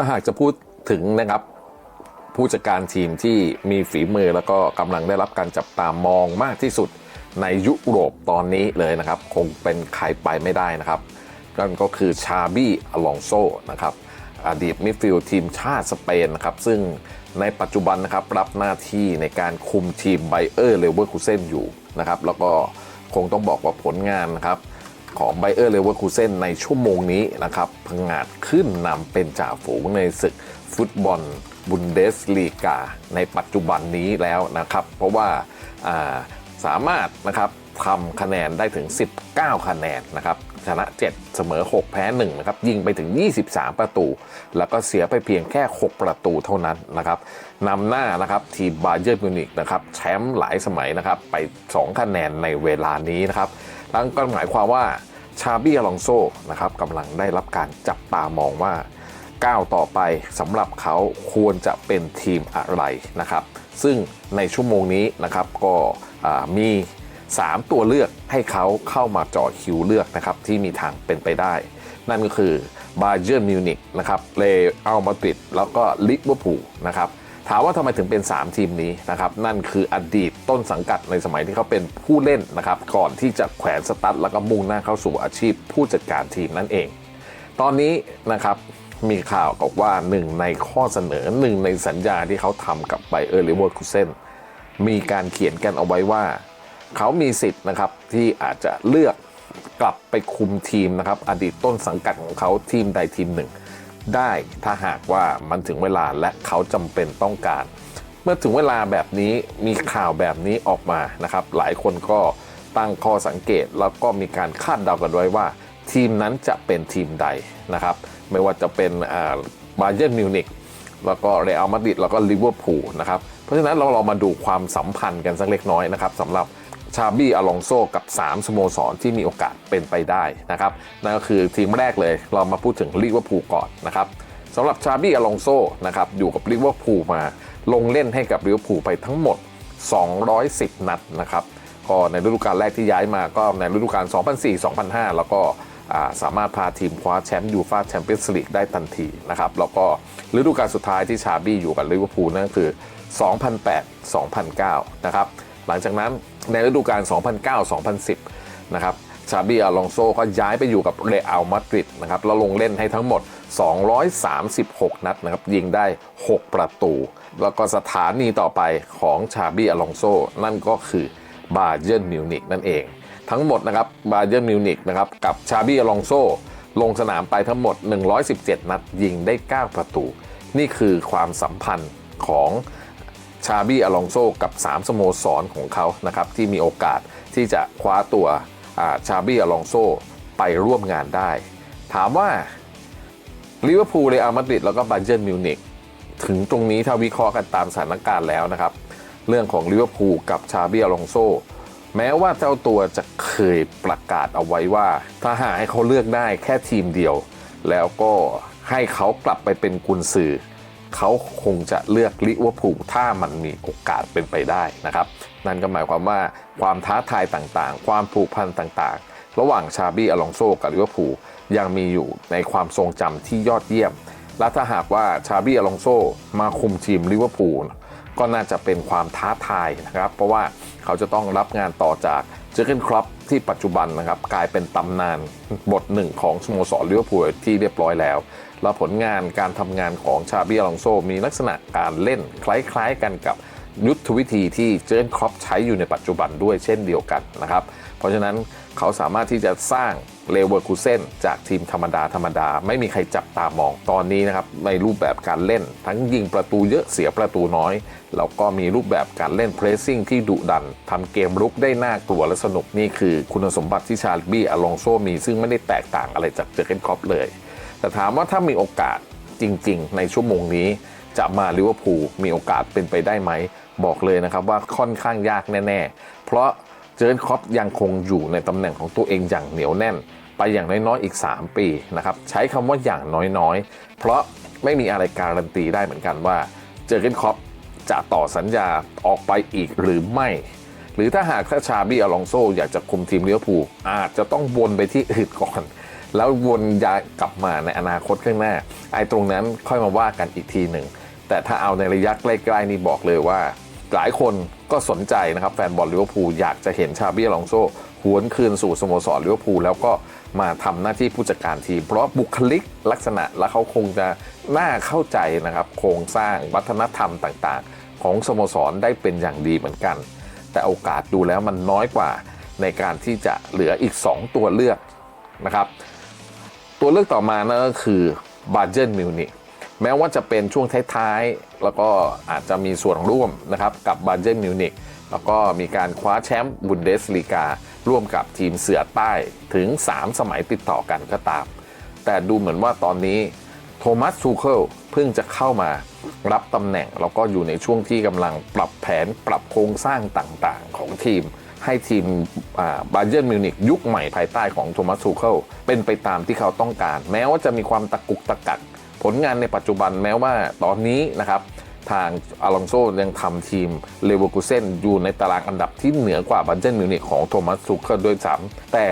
ถ้าหากจะพูดถึงนะครับผู้จัดการทีมที่มีฝีมือแล้วก็กำลังได้รับการจับตามองมากที่สุดในยุโรปตอนนี้เลยนะครับ คงเป็นใครไปไม่ได้นะครับนั่นก็คือชาบี้อลองโซนะครับอดีตมิดฟิลด์ทีมชาติสเปนนะครับ ซึ่งในปัจจุบันนะครับรับหน้าที่ในการคุมทีมไบเออร์เลเวอร์คูเซนอยู่นะครับ แล้วก็คงต้องบอกว่าผลงานนะครับ ของไบเออร์เลเวอร์คูเซนในชั่วโมงนี้นะครับพังงาดขึ้นนำเป็นจ่าฝูงในศึกฟุตบอลบุนเดสลีกาในปัจจุบันนี้แล้วนะครับ เพราะว่าาสามารถนะครับทำคะแนนได้ถึง 19 คะแนนนะครับชนะ 7 เสมอ 6 แพ้ 1 นะครับ ยิงไปถึง 23 ประตู แล้วก็เสียไปเพียงแค่ 6 ประตูเท่านั้นนะครับนำหน้านะครับทีมบาเยิร์มิวนิกนะครับแชมป์หลายสมัยนะครับ ไป 2 คะแนนในเวลานี้นะครับนั่นก็หมายความว่า ชาบี้อลองโซนะครับกำลังได้รับการจับตามองว่าก้าวต่อไปสำหรับเขาควรจะเป็นทีมอะไรนะครับ ซึ่งในชั่วโมงนี้นะครับก็อ่ามี 3 ตัวเลือกให้เขาเข้ามาเจาะคิวเลือกนะครับที่มีทางเป็นไปได้ นั่นก็คือบาเยิร์นมิวนิกนะครับเลอัลมาดริดแล้วก็ลิเวอร์พูลนะครับ ถามว่าทำไมถึงเป็น 3 ทีมนี้นะครับนั่นคืออดีตต้นสังกัดในสมัยที่เขาเป็นผู้เล่นนะครับก่อนที่จะแขวนสตั๊ดแล้วก็มุ่งหน้าเข้าสู่อาชีพผู้จัดการทีมนั่นเอง ตอนนี้นะครับมีข่าวบอกว่าหนึ่งในข้อเสนอหนึ่งในสัญญาที่เขาทำกับไบเออร์ลิเวอร์คูเซนมีการเขียนกันเอาไว้ว่า เขามีสิทธิ์นะครับที่อาจจะเลือกกลับไปคุมทีมนะครับอดีตต้นสังกัดของเขาทีมใดทีมหนึ่ง ได้ถ้าหากว่ามันถึงเวลาและเขาจำเป็นต้องการ เมื่อถึงเวลาแบบนี้มีข่าวแบบนี้ออกมานะครับ หลายคนก็ตั้งข้อสังเกตแล้วก็มีการคาดเดากันไว้ว่า ทีมนั้นจะเป็นทีมใดนะครับ ไม่ว่าจะเป็นบาเยิร์นมิวนิกแล้วก็เรอัลมาดริดแล้วก็ลิเวอร์พูลนะครับ เพราะฉะนั้นเราเรามาดูความสัมพันธ์กันสักเล็กน้อยนะครับสำหรับ ชาบี้อลองโซกับ 3 สโมสรที่มีโอกาสเป็นไปได้นะครับนั่นก็คือทีมแรกเลยเรามาพูดถึงลิเวอร์พูลก่อนนะครับสำหรับชาบี้อลองโซนะครับอยู่กับลิเวอร์พูลมาลงเล่นให้กับลิเวอร์พูลไปทั้งหมด 210 นัดนะครับก็ในฤดูกาลแรกที่ย้ายมาก็ในฤดูกาล 2004-2005 แล้วก็าสามารถพาทีมคว้าแชมป์ยูฟาแชมเปี้ยนส์ลีกได้ทันทีนะครับแล้วก็ฤดูกาลสุดท้ายที่ชาบี้อยู่กับลิเวอร์พูลนั่นก็คือ 2008-2009 นะครับหลังจากนั้น ในฤดูกาล 2009-2010 นะครับชาบีอลองโซก็ย้ายไปอยู่กับเรอัลมาดริดนะครับแล้วลงเล่นให้ทั้งหมด 236 นัดนะครับยิงได้ 6 ประตู แล้วก็สถานีต่อไปของชาบีอลองโซนั่นก็คือบาเยิร์นมิวนิกนั่นเอง ทั้งหมดนะครับบาเยิร์นมิวนิกนะครับกับชาบีอลองโซลงสนามไปทั้งหมด 117 นัดยิงได้ 9 ประตู นี่คือความสัมพันธ์ของ ชาบี้อลองโซกับ 3 สโมสรของเขานะครับที่มีโอกาสที่จะคว้าตัวชาบี้อลองโซไปร่วมงานได้ ถามว่าลิเวอร์พูลเรอัลมาดริดแล้วก็บาเยิร์นมิวนิกถึงตรงนี้ถ้าวิเคราะห์กันตามสถานการณ์แล้วนะครับ เรื่องของลิเวอร์พูลกับชาบี้อลองโซแม้ว่าเจ้าตัวจะเคยประกาศเอาไว้ว่า ถ้าหากให้เขาเลือกได้แค่ทีมเดียว แล้วก็ให้เขากลับไปเป็นกุนซือ เขาคงจะเลือกลิเวอร์พูลถ้ามันมีโอกาสเป็นไปได้นะครับ นั่นก็หมายความว่าความท้าทายต่างๆ ความผูกพันต่างๆ ระหว่างชาบี้อลองโซกับลิเวอร์พูลยังมีอยู่ในความทรงจำที่ยอดเยี่ยม และถ้าหากว่าชาบี้อลองโซมาคุมทีมลิเวอร์พูลก็น่าจะเป็นความท้าทายนะครับ เพราะว่าเขาจะต้องรับงานต่อจากเจอร์เกนครอปที่ปัจจุบันนะครับกลายเป็นตำนานบทหนึ่งของสโมสรลิเวอร์พูลที่เรียบร้อยแล้ว แล้วผลงานการทำงานของชาบี้อลองโซมีลักษณะการเล่นคล้ายๆกันกับยุทธวิธีที่เจอร์นครอปใช้อยู่ในปัจจุบันด้วยเช่นเดียวกันนะครับ เพราะฉะนั้นเขาสามารถที่จะสร้างเลเวอร์คูเซนจากทีมธรรมดาธรรมดา ไม่มีใครจับตามองตอนนี้นะครับ ในรูปแบบการเล่น ทั้งยิงประตูเยอะเสียประตูน้อย แล้วก็มีรูปแบบการเล่นเพรสซิ่งที่ดุดันทำเกมรุกได้น่ากลัวและสนุกนี่คือคุณสมบัติที่ชาบี้อลองโซมี ซึ่งไม่ได้แตกต่างอะไรจากเจอร์เกนครอปเลย แต่ถามว่าถ้ามีโอกาสจริง ๆ ในชั่วโมงนี้ จะมาลิเวอร์พูลมีโอกาสเป็นไปได้ไหม บอกเลยนะครับว่าค่อนข้างยากแน่ ๆ เพราะเจอร์นครอปยังคงอยู่ในตำแหน่งของตัวเองอย่างเหนียวแน่น ไปอย่างน้อยๆอีก 3 ปีนะครับใช้คำว่าอย่างน้อยๆ เพราะไม่มีอะไรการันตีได้เหมือนกันว่า เจอร์เกนครอปจะต่อสัญญาออกไปอีกหรือไม่ หรือถ้าหากถ้าชาบี้อลองโซอยากจะคุมทีมลิเวอร์พูลอาจจะต้องวนไปที่อื่นก่อน แล้ววนย้ายกลับมาในอนาคตข้างหน้า ไอ้ตรงนั้นค่อยมาว่ากันอีกทีหนึ่ง แต่ถ้าเอาในระยะใกล้ๆนี่บอกเลยว่า หลายคนก็สนใจนะครับแฟนบอลลิเวอร์พูลอยากจะเห็นชาบี้ลองโซหวนคืนสู่สโมสรลิเวอร์พูลแล้วก็มาทำหน้าที่ผู้จัดการทีม เพราะบุคลิกลักษณะและเขาคงจะน่าเข้าใจนะครับ โครงสร้างวัฒนธรรมต่างๆ ของสโมสรได้เป็นอย่างดีเหมือนกัน แต่โอกาสดูแล้วมันน้อยกว่าในการที่จะเหลืออีก 2 ตัวเลือกนะครับ ตัวเลือกต่อมานั่นก็คือบาเจนมิวนิกแม้ว่าจะเป็นช่วงท้ายๆ แล้วก็อาจจะมีส่วนร่วมนะครับกับบาเจนมิวนิกแล้วก็มีการคว้าแชมป์บุนเดสลีการ่วมกับทีมเสือใต้ถึง 3 สมัยติดต่อกันก็ตาม แต่ดูเหมือนว่าตอนนี้โทมัสซูเคิลเพิ่งจะเข้ามารับตำแหน่ง แล้วก็อยู่ในช่วงที่กำลังปรับแผนปรับโครงสร้างต่างๆ ของทีม ให้ทีมบาเ e ร์นมิวนิกยุคใหม่ภายใต้ของโทมัสซูเคิลเป็นไปตามที่เขาต้องการ แม้ว่าจะมีความตะกุกตะกัก ผลงานในปัจจุบันแม้ว่าตอนนี้นะครับทางอลองโซยังทำทีมเลเวอร์คูเซนอยู่ในตารางอันดับที่เหนือกว่าบาเ e ร์นมิวนิกของโทมัสซูเคิลด้วยซ้ำแต่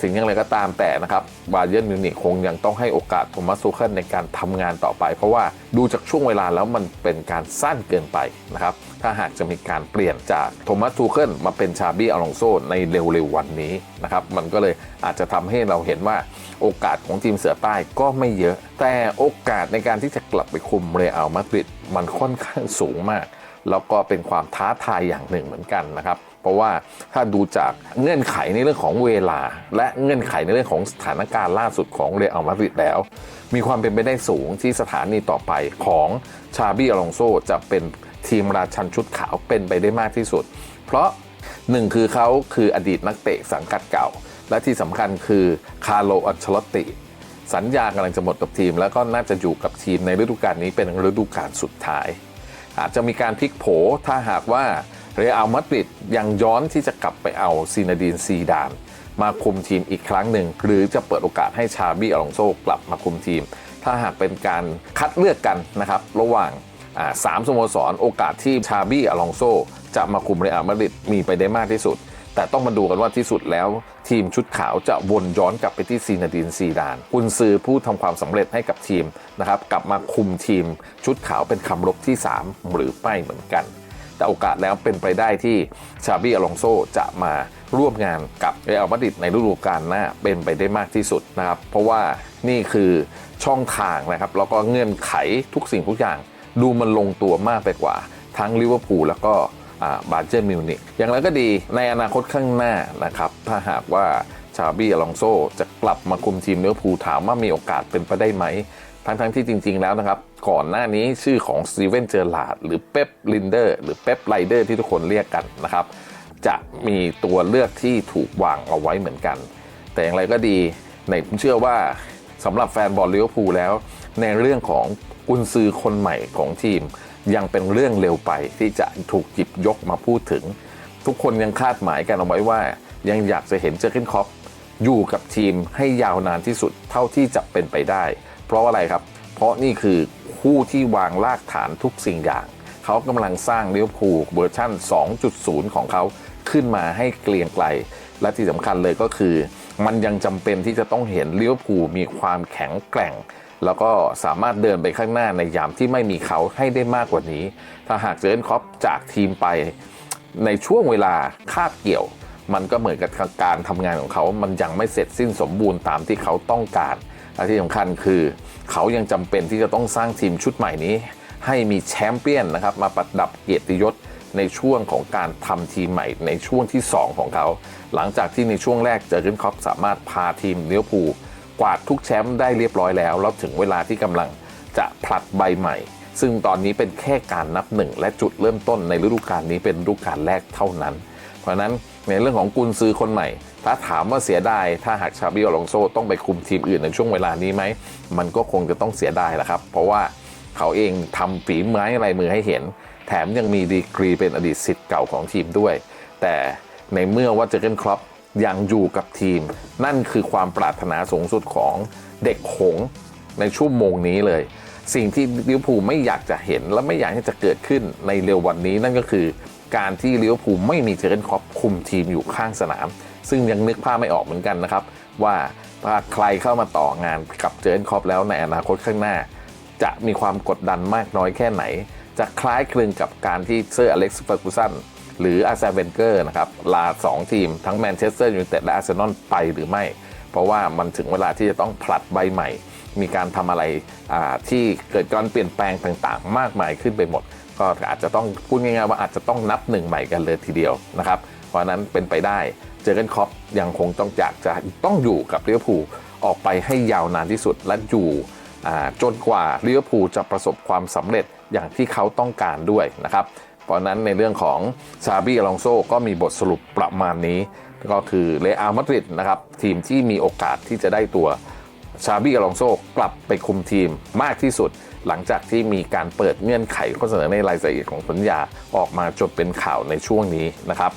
ถึงอย่างไรก็ตามแต่นะครับบาเ e ร์นมิวนิกคงยังต้องให้โอกาสโทมัสซูเคิลในการทำงานต่อไป เพราะว่าดูจากช่วงเวลาแล้วมันเป็นการสั้นเกินไปนะครับ ถ้าหากจะมีการเปลี่ยนจากโทมัสทูเคิลมาเป็นชาบี้อลองโซในเร็วๆวันนี้นะครับมันก็เลยอาจจะทำให้เราเห็นว่าโอกาสของทีมเสือใต้ก็ไม่เยอะ แต่โอกาสในการที่จะกลับไปคุมเรอัลมาดริดมันค่อนข้างสูงมาก แล้วก็เป็นความท้าทายอย่างหนึ่งเหมือนกันนะครับเพราะว่าถ้าดูจากเงื่อนไขในเรื่องของเวลา และเงื่อนไขในเรื่องของสถานการณ์ล่าสุดของเรอัลมาดริดแล้ว มีความเป็นไปได้สูงที่สถานีต่อไปของชาบี้อลองโซจะเป็น ทีมราชันชุดขาวเป็นไปได้มากที่สุด เพราะหนึ่งคือเขาคืออดีตนักเตะสังกัดเก่า และที่สำคัญคือคาร์โลอัชลอตติ สัญญากำลังจะหมดกับทีม แล้วก็น่าจะอยู่กับทีมในฤดูกาลนี้เป็นฤดูกาลสุดท้าย อาจจะมีการพลิกโผถ้าหากว่าเรอัลมาดริดยังย้อนที่จะกลับไปเอาซีนาดีนซีดานมาคุมทีมอีกครั้งหนึ่ง หรือจะเปิดโอกาสให้ชาบี้อลองโซกลับมาคุมทีม ถ้าหากเป็นการคัดเลือกกันนะครับ ระหว่าง สามสโมสรโอกาสที่ชาบี้อลองโซจะมาคุมเรอัลมาดริดมีไปได้มากที่สุด แต่ต้องมาดูกันว่าที่สุดแล้ว ทีมชุดขาวจะวนย้อนกลับไปที่ซีนาดีนซีดานกุนซือผู้ทำความสำเร็จให้กับทีมนะครับกลับมาคุมทีมชุดขาวเป็นคำรบที่ 3 หรือไม่เหมือนกัน แต่โอกาสแล้วเป็นไปได้ที่ชาบี้อลองโซจะมาร่วมงานกับเรอัลมาดริดในฤดูกาลหน้าเป็นไปได้มากที่สุดนะครับเพราะว่านี่คือช่องทางนะครับแล้วก็เงื่อนไขทุกสิ่งทุกอย่าง ดูมันลงตัวมากไปกว่า ทั้งลิเวอร์พูลแล้วก็บาเจอร์มิวนิกอย่างไรก็ดีในอนาคตข้างหน้านะครับ ถ้าหากว่าชาบี้อลองโซจะกลับมาคุมทีมลิเวอร์พูลถามว่ามีโอกาสเป็นไปได้ไหม ทั้งทั้งๆที่จริง ๆ แล้วนะครับ ก่อนหน้านี้ชื่อของสตีเวนเจอร์ลาดหรือเป๊ปลินเดอร์หรือเป๊ปไรเดอร์ที่ทุกคนเรียกกันนะครับ จะมีตัวเลือกที่ถูกวางเอาไว้เหมือนกัน แต่อย่างไรก็ดีในผมเชื่อว่าสำหรับแฟนบอลลิเวอร์พูลแล้ว ในเรื่องของ กุนซือคนใหม่ของทีม ยังเป็นเรื่องเร็วไปที่จะถูกหยิบยกมาพูดถึง ทุกคนยังคาดหมายกันเอาไว้ว่า ยังอยากจะเห็นเจอร์เกนคอปอยู่กับทีมให้ยาวนานที่สุดเท่าที่จะเป็นไปได้ เพราะอะไรครับ เพราะนี่คือคู่ที่วางรากฐานทุกสิ่งอย่าง เขากำลังสร้างเลิเวอร์พูเวอร์ชั่น 2.0 ของเขาขึ้นมาให้เกลียงไกล และที่สำคัญเลยก็คือ มันยังจำเป็นที่จะต้องเห็นเลิเวอร์พูมีความแข็งแกร่ง แล้วก็สามารถเดินไปข้างหน้าในยามที่ไม่มีเขาให้ได้มากกว่านี้ ถ้าหากเจอร์นคอปจากทีมไปในช่วงเวลาคาบเกี่ยว มันก็เหมือนกับการทำงานของเขา มันยังไม่เสร็จสิ้นสมบูรณ์ตามที่เขาต้องการและที่สำคัญคือ เขายังจำเป็นที่จะต้องสร้างทีมชุดใหม่นี้ ให้มีแชมเปี้ยนนะครับมาประดับเกียรติยศในช่วงของการทำทีมใหม่ในช่วงที่ 2 ของเขา หลังจากที่ในช่วงแรกเจอร์เกนคอปสามารถพาทีมเลี้ยวภู กวาดทุกแชมป์ได้เรียบร้อยแล้วแล้วถึงเวลาที่กำลังจะผลัดใบใหม่ ซึ่งตอนนี้เป็นแค่การนับหนึ่งและจุดเริ่มต้นในฤดูกาลนี้เป็นฤดูกาลแรกเท่านั้น เพราะนั้นในเรื่องของกุนซือคนใหม่ ถ้าถามว่าเสียดายถ้าหากชาบิโอลองโซต้องไปคุมทีมอื่นในช่วงเวลานี้ไหม มันก็คงจะต้องเสียดายแหละครับ เพราะว่าเขาเองทำฝีไม้ลายมือให้เห็น แถมยังมีดีกรีเป็นอดีตสิทธิ์เก่าของทีมด้วย แต่ในเมื่อว่าเจอเกนครอป ยังอยู่กับทีม นั่นคือความปรารถนาสูงสุดของเด็กหงในชั่วโมงนี้เลย สิ่งที่ลิเวอร์พูลไม่อยากจะเห็นและไม่อยากให้จะเกิดขึ้นในเร็ววันนี้นั่นก็คือการที่ลิเวอร์พูลไม่มีเจอร์เกนคอปคุมทีมอยู่ข้างสนาม ซึ่งยังนึกภาพไม่ออกเหมือนกันนะครับ ว่าถ้าใครเข้ามาต่องานกับเจอร์เกนคอปแล้วในอนาคตข้างหน้า จะมีความกดดันมากน้อยแค่ไหน จะคล้ายคลึงกับการที่เซอร์อเล็กซ์เฟอร์กูสัน หรืออาร์เซนเวนเกอร์นะครับลา 2 ทีมทั้งแมนเชสเตอร์ยูไนเต็ดและอาร์เซนอลไปหรือไม่ เพราะว่ามันถึงเวลาที่จะต้องผลัดใบใหม่ มีการทำอะไรที่เกิดการเปลี่ยนแปลงต่างๆ มากมายขึ้นไปหมด ก็อาจจะต้องพูดง่ายๆว่าอาจจะต้องนับหนึ่งใหม่กันเลยทีเดียวนะครับเพราะนั้นเป็นไปได้เจอเกนคอปยังคงต้องอยากจะต้องอยู่กับลิเวอร์พูลออกไปให้ยาวนานที่สุดและอยู่จนกว่าลิเวอร์พูลจะประสบความสำเร็จอย่างที่เขาต้องการด้วยนะครับ เพราะนั้นในเรื่องของซาบีอลองโซก็มีบทสรุปประมาณนี้ ก็คือเลอามาดริดนะครับ ทีมที่มีโอกาสที่จะได้ตัวชาบีอลองโซกลับไปคุมทีมมากที่สุด หลังจากที่มีการเปิดเงื่อนไขข้อเสนอในรายละเอียดของสัญญาออกมาจนเป็นข่าวในช่วงนี้นะครับ